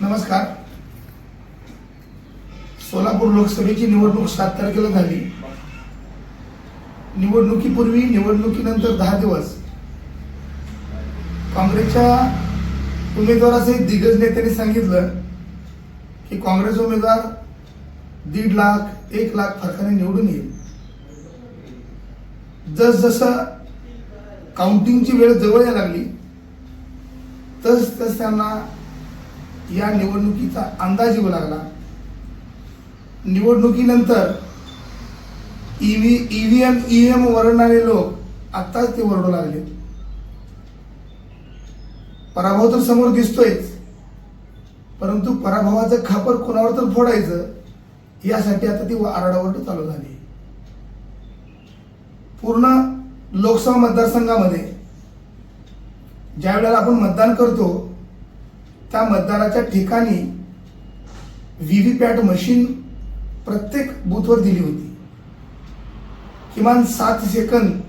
नमस्कार. सोलापूर लोकसभेची निवडणूक सात तारखेला झाली. निवडणुकीपूर्वी निवडणुकीनंतर दहा दिवस काँग्रेसच्या उमेदवाराचे दिग्गज नेत्यांनी सांगितलं की काँग्रेस उमेदवार दीड लाख एक लाख फरकाने निवडून येईल. जसजसं काउंटिंगची वेळ जवळ यायला लागली तस तस त्यांना या निवडणुकीचा अंदाज येऊ लागला. निवडणुकीनंतर ईव्ही ई एम वरणारे लोक आत्ताच ते वरडू लागले. पराभव तर समोर दिसतोयच. परंतु पराभवाचं खापर कोणावर तर फोडायचं यासाठी आता ती आरडाओरड चालू झाली. पूर्ण लोकसभा मतदारसंघामध्ये ज्या वेळेला आपण मतदान करतो त्या मतदानाच्या ठिकाणी व्हीव्हीपॅट मशीन प्रत्येक बूथवर दिली होती. किमान सात सेकंद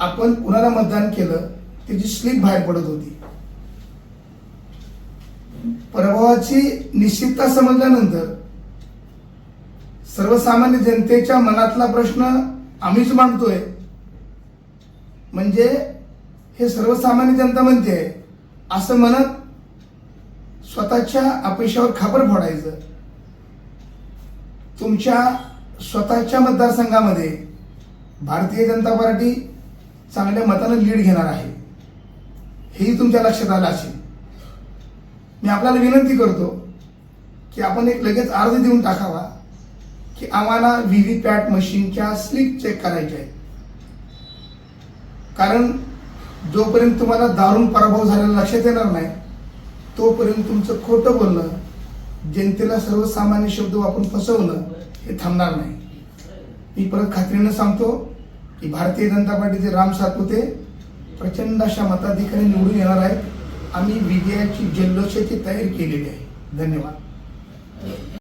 आपण कुणाला मतदान केलं त्याची स्लिप बाहेर पडत होती. प्रभावाची निश्चितता समजल्यानंतर सर्वसामान्य जनतेच्या मनातला प्रश्न आम्हीच मांडतोय. म्हणजे हे सर्वसामान्य जनता म्हणते असं म्हणत स्वतःच्या अपयशावर खापर फोडायचं. तुमच्या स्वतःच्या मतदारसंघामध्ये भारतीय जनता पार्टी चांगल्या मतानं लीड घेणार आहे. हेही तुमच्या लक्षात आलं असेल. मी आपल्याला विनंती करतो की आपण एक लगेच अर्ज देऊन टाकावा की आम्हाला व्ही व्ही पॅट मशीनच्या स्लिप चेक करायच्या आहेत. कारण जोपर्यंत तुम्हाला दारुण पराभव झालेला लक्षात येणार नाही तोपर्यंत तुमचं खोटं बोलणं जनतेला सर्वसामान्य शब्द वापरून फसवणं हे थांबणार नाही. मी परत खात्रीनं सांगतो की भारतीय जनता पार्टीचे राम सातपुते प्रचंड अशा मताधिकारी निवडून येणार आहेत. आम्ही विजयाची जल्लोषाची तयारी केलेली आहे. धन्यवाद.